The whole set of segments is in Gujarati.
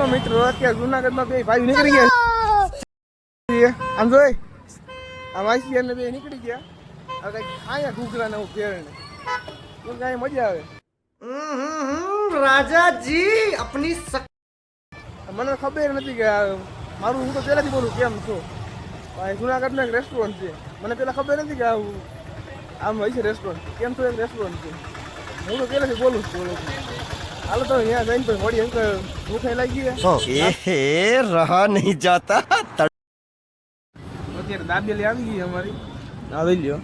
તો મિત્રો અત્યારે જુનાગઢમાં બે ભાઈ નીકળી ગયા આમ જોઈ આ વાંસી ને બે નીકળી ગયા. હવે કઈ ખાયા ઘૂઘરા ને હું પહેરને કઈ મજા આવે. રાજાજી આપની મને ખબર નથી કે મારું હું તો પેલાથી બોલું કેમ છું? જુનાગઢનું એક રેસ્ટોરન્ટ છે. મને પહેલાં ખબર નથી કે આવું આમ હોય છે રેસ્ટોરન્ટ કેમ છો? એક રેસ્ટોરન્ટ છે. હું તો પેલાથી બોલું જ બોલું છું. હાલો તો અહીંયા જઈને પછી વળી અંક ભૂખે લાગી ગયા એ રહા નહીં જાતા. અત્યારે દાબેલી આવી ગઈ અમારી. આવી લ્યો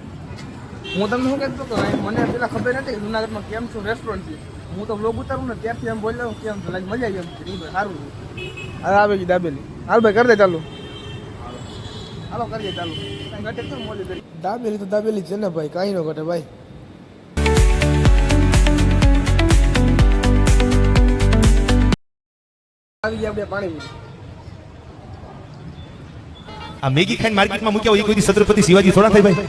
હું તમને શું કહેતો હતો મને પેલા ખબર નથી જુનાગઢમાં કેમ છું રેસ્ટોરન્ટ છે. હું તો બ્લોગ ઉતારું ને ત્યારથી એમ બોલ્યો કેમ લાગે મજા આવી એમ છે સારું હવે આવે ગઈ દાબેલી. હાલ ભાઈ કરી દે ચાલુ. હાલો કરીએ ચાલુ ઘટે તો મોલી દાબેલી તો દાબેલી છે ને ભાઈ કાંઈ ન ઘટે ભાઈ. આપણે પાણીપુરી આ મેગી ખાઈને માર્કેટમાં મૂક્યા હોય એ કોઈ છત્રપતિ શિવાજી થોડા થાય ભાઈ?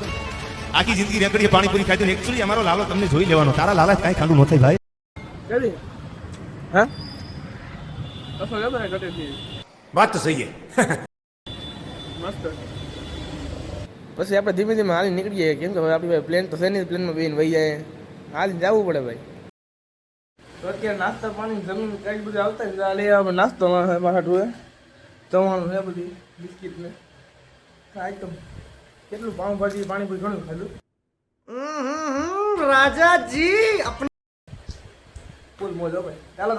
આખી જિંદગી રેકડીએ પાણીપુરી ખાધી એકચુઅલી અમારો લાલો તમને જોઈ લેવાનો. તારા લાલા કાંઈ ખાંડું ન થાય ભાઈ. હા? વાત તો સહી પછી આપણે ધીમે ધીમે હાલી નીકળીએ. કેમ કે હવે આપણી ભાઈ પ્લેન તો છે નહીં. પ્લેનમાં બેન વહી જાય. હાલી જવું પડે ભાઈ. તો નાસ્તા પાણી જમીન કઈ બધું આવતા જ આવે નાસ્તો હાટું જવાનું છે બધી બિસ્કીટ ને. આઈટમ કેટલું પાઉંભાજી પાણીપુરી ઘણું ખાધું? રાજાજી આપણે ફૂલ મોજો ભાઈ. ચાલો.